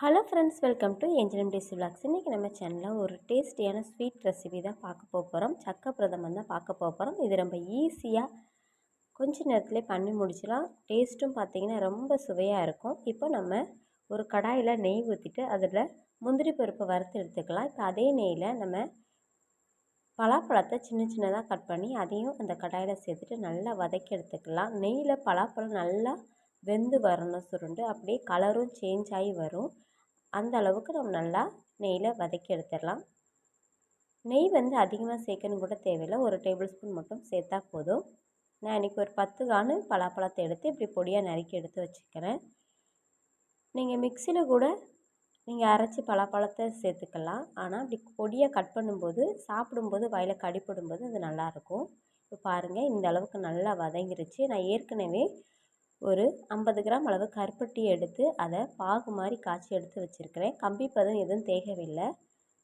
Hello friends welcome to என்ஜினம் days vlogs இன்றைக்கி நம்ம சேனலில் ஒரு டேஸ்டியான ஸ்வீட் ரெசிபி தான் பார்க்க போகிறோம் சக்க பிரதமன் தான் பார்க்க போக போகிறோம் இது ரொம்ப ஈஸியாக கொஞ்ச நேரத்துலேயே பண்ணி முடிச்சிடலாம். டேஸ்ட்டும் பார்த்திங்கன்னா ரொம்ப சுவையாக இருக்கும். இப்போ நம்ம ஒரு கடாயில் நெய் ஊற்றிட்டு அதில் முந்திரி பருப்பை வறுத்து எடுத்துக்கலாம். இப்போ அதே நெய்யில் நம்ம பலாப்பழத்தை சின்ன சின்னதாக கட் பண்ணி அதையும் அந்த கடாயில் சேர்த்துட்டு நல்லா வதக்கி எடுத்துக்கலாம். நெய்யில் பலாப்பழம் நல்லா வெந்து வரணும் சுருண்டு. அப்படியே கலரும் சேஞ்ச் ஆகி வரும். அந்த அளவுக்கு நம்ம நல்லா நெய்யில் வதக்கி எடுத்துடலாம். நெய் வந்து அதிகமாக சேர்க்கணும் கூட தேவையில்லை. ஒரு டேபிள் ஸ்பூன் மட்டும் சேர்த்தா போதும். நான் இன்றைக்கி ஒரு பத்து காணு பலாப்பழத்தை எடுத்து இப்படி பொடியாக நறுக்கி எடுத்து வச்சுக்கிறேன். நீங்கள் மிக்சியில் கூட நீங்கள் அரைச்சி பலாப்பழத்தை சேர்த்துக்கலாம். ஆனால் அப்படி பொடியாக கட் பண்ணும்போது சாப்பிடும்போது வாயில் கடிப்படும்போது அது நல்லாயிருக்கும் இப்போ பாருங்கள் இந்த அளவுக்கு நல்லா வதங்கிருச்சு. நான் ஏற்கனவே ஒரு ஐம்பது கிராம் அளவு கருப்பட்டி எடுத்து அதை பாகு மாதிரி காய்ச்சி எடுத்து வச்சுருக்கிறேன். கம்பி பதம் எதுவும் தேவையில்லை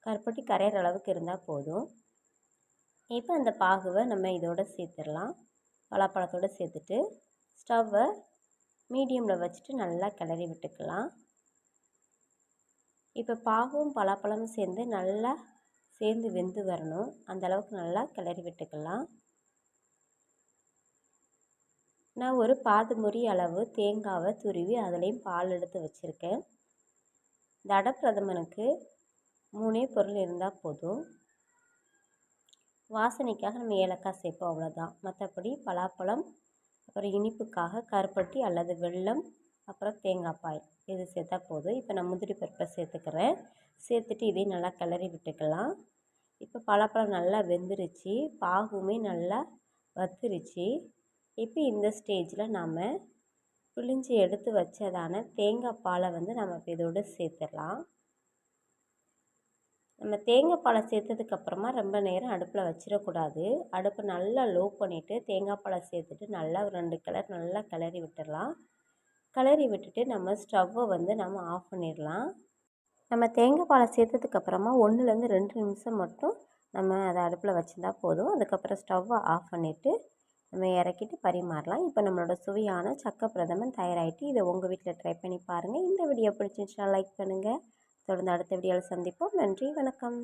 கருப்பட்டி கரையிற அளவுக்கு இருந்தால் போதும். இப்போ அந்த பாகுவை நம்ம இதோடு சேர்த்துடலாம். பலாப்பழத்தோடு சேர்த்துட்டு ஸ்டவ்வை மீடியமில் வச்சுட்டு நல்லா கிளறி விட்டுக்கலாம். இப்போ பாகும் பலாப்பழமும் சேர்ந்து நல்லா சேர்ந்து வெந்து வரணும். அந்த அளவுக்கு நல்லா கிளறி விட்டுக்கலாம். நான் ஒரு பாதி முறி அளவு தேங்காவை துருவி அதுலேயும் பால் எடுத்து வச்சுருக்கேன். தட பிரதமனுக்கு மூணே பொருள் இருந்தால் போதும். வாசனைக்காக நம்ம ஏலக்காய் சேர்ப்போம் அவ்வளோதான் மற்றபடி பலாப்பழம் அப்புறம் இனிப்புக்காக கருப்பட்டி அல்லது வெல்லம் அப்புறம் தேங்காய் பால் இது சேர்த்தா போதும். இப்போ நான் முந்திரி பருப்பை சேர்த்துக்கிறேன். சேர்த்துட்டு இதையும் நல்லா கிளறி விட்டுக்கலாம். இப்போ பலாப்பழம் நல்லா வெந்துருச்சு. பாகுமே நல்லா வத்துருச்சு. இப்போ இந்த ஸ்டேஜில் நாம் பிழிஞ்சு எடுத்து வச்சதான தேங்காய் பாலை வந்து நம்ம இப்போ இதோடு சேர்த்துடலாம். நம்ம தேங்காய் பாலை சேர்த்ததுக்கப்புறமா ரொம்ப நேரம் அடுப்பில் வச்சிடக்கூடாது. அடுப்பை நல்லா லோ பண்ணிவிட்டு தேங்காய் பாலை சேர்த்துட்டு நல்லா ஒரு ரெண்டு கலர் நல்லா கிளறி விட்டுடலாம். கிளறி விட்டுட்டு நம்ம ஸ்டவ்வை வந்து நம்ம ஆஃப் பண்ணிடலாம். நம்ம தேங்காய் பாலை சேர்த்ததுக்கப்புறமா ஒன்றுலேருந்து ரெண்டு நிமிஷம் மட்டும் நம்ம அதை அடுப்பில் வச்சுருந்தா போதும். அதுக்கப்புறம் ஸ்டவ்வை ஆஃப் பண்ணிவிட்டு நம்ம இறக்கிட்டு பரிமாறலாம். இப்போ நம்மளோட சுவையான சக்க பிரதமன் தயாராகிட்டு இதை உங்கள் வீட்டில் ட்ரை பண்ணி பாருங்கள் இந்த வீடியோ பிடிச்சிருந்துச்சுன்னா லைக் பண்ணுங்கள் தொடர்ந்து அடுத்த வீடியோவில் சந்திப்போம். நன்றி வணக்கம்.